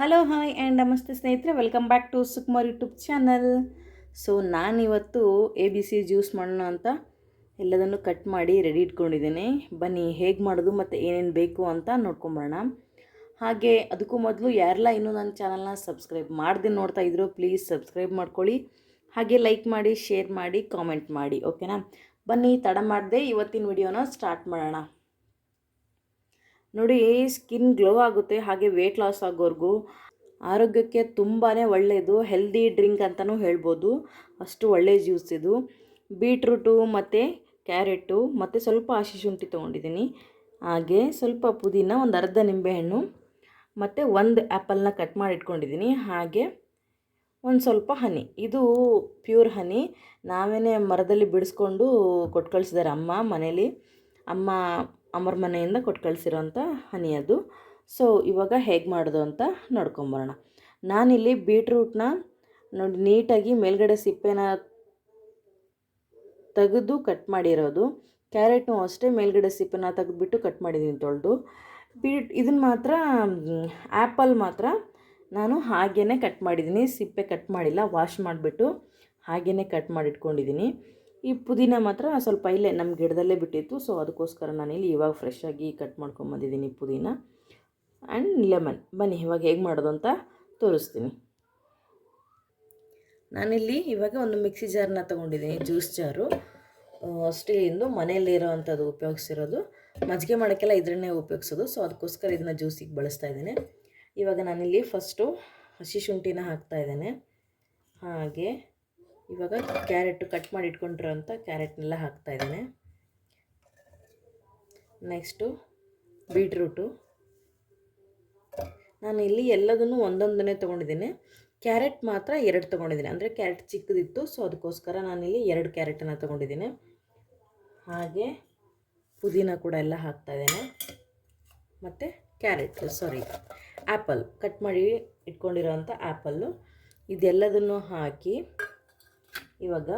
Hello, hi and ನಮಸ್ತೆ ಸ್ನೇಹಿತರೆ. Welcome back to Sukumar YouTube channel so ನಾನಿವತ್ತು A B C juice ಮಾಡೋಣ ಅಂತ ಎಲ್ಲದನ್ನು ಕಟ್ ಮಾಡಿ ರೆಡಿ ಇಟ್ಕೊಂಡಿದ್ದೀನಿ. ಬನ್ನಿ, ಹೇಗೆ ಮಾಡೋದು ಮತ್ತು ಏನೇನು ಬೇಕು ಅಂತ ನೋಡ್ಕೊಂಬರೋಣ. ಹಾಗೆ, ಅದಕ್ಕೂ ಮೊದಲು ಯಾರೆಲ್ಲ ಇನ್ನೂ ನನ್ನ ಚಾನಲ್ನ ಸಬ್ಸ್ಕ್ರೈಬ್ ಮಾಡದೆ ನೋಡ್ತಾ ಇದ್ರು ಪ್ಲೀಸ್ ಸಬ್ಸ್ಕ್ರೈಬ್ ಮಾಡ್ಕೊಳ್ಳಿ. ಹಾಗೆ ಲೈಕ್ ಮಾಡಿ ಶೇರ್ ಮಾಡಿ ಕಾಮೆಂಟ್ ಮಾಡಿ ಓಕೆನಾ ಬನ್ನಿ, ತಡ ಮಾಡದೆ ಇವತ್ತಿನ ವಿಡಿಯೋನ ಸ್ಟಾರ್ಟ್ ಮಾಡೋಣ. ನೋಡಿ ಸ್ಕಿನ್ ಗ್ಲೋ ಆಗುತ್ತೆ, ಹಾಗೆ ವೆಯ್ಟ್ ಲಾಸ್ ಆಗೋರ್ಗೂ. ಆರೋಗ್ಯಕ್ಕೆ ತುಂಬಾ ಒಳ್ಳೆಯದು ಹೆಲ್ದಿ ಡ್ರಿಂಕ್ ಅಂತಲೂ ಹೇಳ್ಬೋದು. ಅಷ್ಟು ಒಳ್ಳೆಯ ಜ್ಯೂಸ್ ಇದು. ಬೀಟ್ರೂಟು ಮತ್ತು ಕ್ಯಾರೆಟು ಮತ್ತು ಸ್ವಲ್ಪ ಹಸಿ ಶುಂಠಿ ತೊಗೊಂಡಿದ್ದೀನಿ ಹಾಗೆ ಸ್ವಲ್ಪ ಪುದೀನ, ಒಂದು ಅರ್ಧ ನಿಂಬೆಹಣ್ಣು, ಮತ್ತು ಒಂದು ಆ್ಯಪಲ್ನ ಕಟ್ ಮಾಡಿ ಇಟ್ಕೊಂಡಿದ್ದೀನಿ ಹಾಗೆ ಒಂದು ಸ್ವಲ್ಪ ಹನಿ ಇದು ಪ್ಯೂರ್ ಹನಿ ನಾವೇ ಮರದಲ್ಲಿ ಬಿಡಿಸ್ಕೊಂಡು ಕೊಟ್ಟು ಕಳಿಸಿದ್ದಾರೆ ಅಮ್ಮ ಮನೇಲಿ. ಅಮ್ಮ ಅಮ್ಮರ ಮನೆಯಿಂದ ಕೊಟ್ಟು ಕಳಿಸಿರೋಂಥ ಹನಿ ಅದು. ಸೊ ಇವಾಗ ಹೇಗೆ ಮಾಡೋದು ಅಂತ ನೋಡ್ಕೊಂಬರೋಣ. ನಾನಿಲ್ಲಿ ಬೀಟ್ರೂಟ್ನ ನೋಡಿ ನೀಟಾಗಿ ಮೇಲ್ಗಡೆ ಸಿಪ್ಪೆನ ತೆಗೆದು ಕಟ್ ಮಾಡಿರೋದು. ಕ್ಯಾರೆಟ್ನು ಅಷ್ಟೇ ಮೇಲ್ಗಡೆ ಸಿಪ್ಪೆನ ತೆಗೆದುಬಿಟ್ಟು ಕಟ್ ಮಾಡಿದ್ದೀನಿ ತೊಳೆದು. ಬೀಟ್ ಇದನ್ನು ಮಾತ್ರ, ಆ್ಯಪಲ್ ಮಾತ್ರ ನಾನು ಹಾಗೇ ಕಟ್ ಮಾಡಿದ್ದೀನಿ ಸಿಪ್ಪೆ ಕಟ್ ಮಾಡಿಲ್ಲ, ವಾಶ್ ಮಾಡಿಬಿಟ್ಟು ಹಾಗೇ ಕಟ್ ಮಾಡಿ ಇಟ್ಕೊಂಡಿದ್ದೀನಿ ಈ ಪುದೀನ ಮಾತ್ರ ಸ್ವಲ್ಪ ಇಲ್ಲೇ ನಮ್ಮ ಗಿಡದಲ್ಲೇ ಬಿಟ್ಟಿತ್ತು. ಸೊ ಅದಕ್ಕೋಸ್ಕರ ನಾನಿಲ್ಲಿ ಇವಾಗ ಫ್ರೆಶ್ ಆಗಿ ಕಟ್ ಮಾಡ್ಕೊಂಬಂದಿದ್ದೀನಿ ಪುದೀನ. ಆ್ಯಂಡ್ ಲೆಮನ್ ಬನ್ನಿ, ಇವಾಗ ಹೇಗೆ ಮಾಡೋದು ಅಂತ ತೋರಿಸ್ತೀನಿ. ನಾನಿಲ್ಲಿ ಇವಾಗ ಒಂದು ಮಿಕ್ಸಿ ಜಾರನ್ನ ತೊಗೊಂಡಿದ್ದೀನಿ ಜ್ಯೂಸ್ ಜಾರು ಸ್ಟೀಲಿಂದು ಮನೆಯಲ್ಲಿರೋವಂಥದ್ದು ಉಪಯೋಗಿಸಿರೋದು. ಮಜ್ಜಿಗೆ ಮಾಡೋಕ್ಕೆಲ್ಲ ಇದನ್ನೇ ಉಪಯೋಗಿಸೋದು. ಸೊ ಅದಕ್ಕೋಸ್ಕರ ಇದನ್ನ ಜ್ಯೂಸಿಗೆ ಬಳಸ್ತಾ ಇದ್ದೇನೆ. ಇವಾಗ ನಾನಿಲ್ಲಿ ಫಸ್ಟು ಹಸಿ ಶುಂಠಿನ ಹಾಕ್ತಾಯಿದ್ದೇನೆ ಹಾಗೆ ಇವಾಗ ಕ್ಯಾರೆಟು ಕಟ್ ಮಾಡಿ ಇಟ್ಕೊಂಡಿರೋಂಥ ಕ್ಯಾರೆಟ್ನೆಲ್ಲ ಹಾಕ್ತಾ ಇದ್ದೇನೆ. Next beetroot. ನಾನು ಇಲ್ಲಿ ಎಲ್ಲದನ್ನು ಒಂದೊಂದನ್ನೇ ತೊಗೊಂಡಿದ್ದೀನಿ. ಕ್ಯಾರೆಟ್ ಮಾತ್ರ ಎರಡು ತೊಗೊಂಡಿದ್ದೀನಿ. ಅಂದರೆ ಕ್ಯಾರೆಟ್ ಚಿಕ್ಕದಿತ್ತು ಸೊ ಅದಕ್ಕೋಸ್ಕರ ನಾನಿಲ್ಲಿ ಎರಡು ಕ್ಯಾರೆಟನ್ನು ತೊಗೊಂಡಿದ್ದೀನಿ. ಹಾಗೆ ಪುದೀನ ಕೂಡ ಎಲ್ಲ ಹಾಕ್ತಾ ಇದ್ದೇನೆ. ಮತ್ತು ಕ್ಯಾರೆಟ್ ಸಾರಿ ಆ್ಯಪಲ್ ಕಟ್ ಮಾಡಿ ಇಟ್ಕೊಂಡಿರೋವಂಥ ಆ್ಯಪಲ್ಲು ಇದೆಲ್ಲದನ್ನು ಹಾಕಿ ಇವಾಗ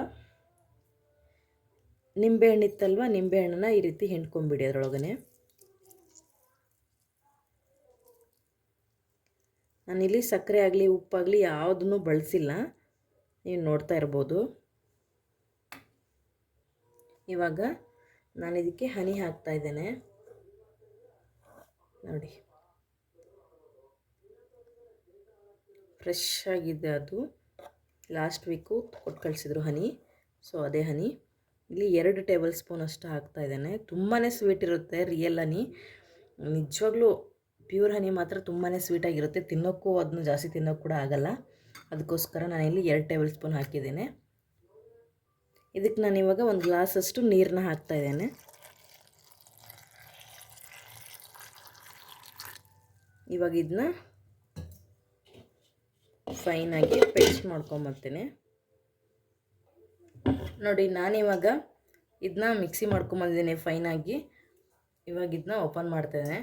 ನಿಂಬೆಹಣ್ಣು ಇತ್ತಲ್ವ? ನಿಂಬೆಹಣ್ಣನ್ನ ಈ ರೀತಿ ಹಿಂಡ್ಕೊಂಬಿಡಿ ಅದರೊಳಗನೆ. ನಾನಿಲ್ಲಿ ಸಕ್ಕರೆ ಆಗಲಿ, ಉಪ್ಪಾಗಲಿ ಯಾವುದನ್ನು ಬಳಸಿಲ್ಲ. ನೀವು ನೋಡ್ತಾ ಇರ್ಬೋದು. ಇವಾಗ ನಾನು ಇದಕ್ಕೆ ಹನಿ ಹಾಕ್ತಾ ಇದ್ದೇನೆ. ನೋಡಿ. ಫ್ರೆಶ್ ಆಗಿದೆ ಅದು. ಲಾಸ್ಟ್ ವೀಕು ಕೊಟ್ಟು ಕಳಿಸಿದ್ರು ಹನಿ. ಸೊ, ಅದೇ ಹನಿ. ಇಲ್ಲಿ ಎರಡು ಟೇಬಲ್ ಸ್ಪೂನ್ ಅಷ್ಟು ಹಾಕ್ತಾ ಇದ್ದೇನೆ. ತುಂಬಾ ಸ್ವೀಟ್ ಇರುತ್ತೆ ರಿಯಲ್ ಹನಿ. ನಿಜವಾಗ್ಲೂ ಪ್ಯೂರ್ ಹನಿ ಮಾತ್ರ ತುಂಬಾ ಸ್ವೀಟಾಗಿರುತ್ತೆ ತಿನ್ನೋಕ್ಕೂ ಅದನ್ನು ಜಾಸ್ತಿ ತಿನ್ನೋಕ್ಕೆ ಕೂಡ ಆಗಲ್ಲ. ಅದಕ್ಕೋಸ್ಕರ ನಾನು ಇಲ್ಲಿ ಎರಡು ಟೇಬಲ್ ಸ್ಪೂನ್ ಹಾಕಿದ್ದೇನೆ. ಇದಕ್ಕೆ ನಾನು ಇವಾಗ ಒಂದು ಗ್ಲಾಸಷ್ಟು ನೀರನ್ನ ಹಾಕ್ತಾ ಇದ್ದೇನೆ. ಇವಾಗ ಇದನ್ನ ಫೈನಾಗಿ ಪೇಸ್ಟ್ ಮಾಡ್ಕೊಂಬರ್ತೀನಿ. ನೋಡಿ ನಾನಿವಾಗ ಇದನ್ನ ಮಿಕ್ಸಿ ಮಾಡ್ಕೊಂಬಂದಿದ್ದೀನಿ ಫೈನಾಗಿ. ಇವಾಗ ಇದನ್ನ ಓಪನ್ ಮಾಡ್ತೇನೆ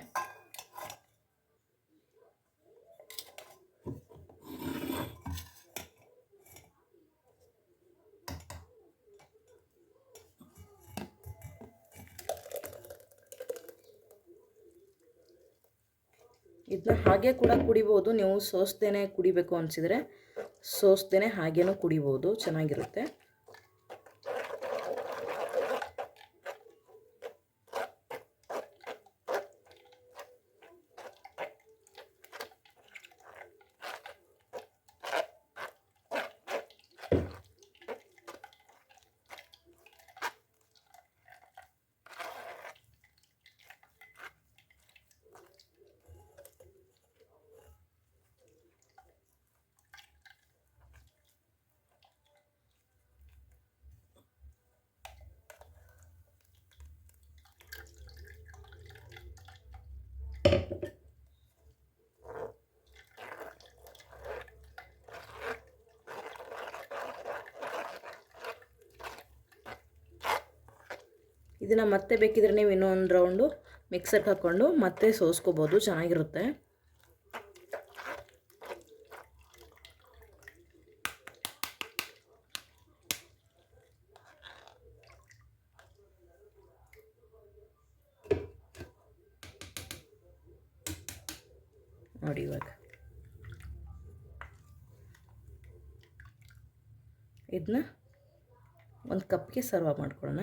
ಇದನ್ನ ಹಾಗೆ ಕೂಡ ಕುಡಿಬೋದು. ನೀವು ಸೋಸ್ದೇನೆ ಕುಡಿಬೇಕು ಅನಿಸಿದರೆ ಸೋಸ್ದೇನೆ ಹಾಗೇನೂ ಕುಡಿಬೋದು. ಚೆನ್ನಾಗಿರುತ್ತೆ. ಇದನ್ನು ಮತ್ತೆ ಬೇಕಿದ್ರೆ ನೀವು ಇನ್ನೊಂದು ರೌಂಡು ಮಿಕ್ಸರ್ಗೆ ಹಾಕ್ಕೊಂಡು ಮತ್ತೆ ಸೋಸ್ಕೋಬೋದು, ಚೆನ್ನಾಗಿರುತ್ತೆ. ನೋಡಿ ಇವಾಗ. ಇದನ್ನ ಒಂದು ಕಪ್ಗೆ ಸರ್ವ್ ಮಾಡ್ಕೊಳ್ಳೋಣ.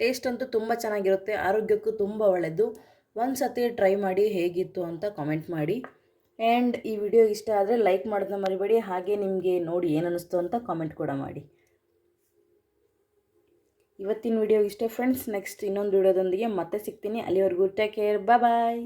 ಟೇಸ್ಟ್ ಅಂತೂ ತುಂಬ ಚೆನ್ನಾಗಿರುತ್ತೆ, ಆರೋಗ್ಯಕ್ಕೂ ತುಂಬ ಒಳ್ಳೆಯದು ಒಂದು ಸತಿ ಟ್ರೈ ಮಾಡಿ ಹೇಗಿತ್ತು ಅಂತ ಕಾಮೆಂಟ್ ಮಾಡಿ. ಆ್ಯಂಡ್ ಈ ವಿಡಿಯೋ ಇಷ್ಟ ಆದರೆ ಲೈಕ್ ಮಾಡೋದನ್ನ ಮರಿಬೇಡಿ, ಹಾಗೆ ನಿಮಗೆ ನೋಡಿ ಏನು ಅನ್ನಿಸ್ತು ಅಂತ ಕಾಮೆಂಟ್ ಕೂಡ ಮಾಡಿ. ಇವತ್ತಿನ ವಿಡಿಯೋ ಇಷ್ಟೇ ಫ್ರೆಂಡ್ಸ್ ನೆಕ್ಸ್ಟ್ ಇನ್ನೊಂದು ವಿಡಿಯೋದೊಂದಿಗೆ ಮತ್ತೆ ಸಿಗ್ತೀನಿ. ಅಲ್ಲಿವರೆಗೂ ಟೇಕ್ ಕೇರ್ ಬಾಯ್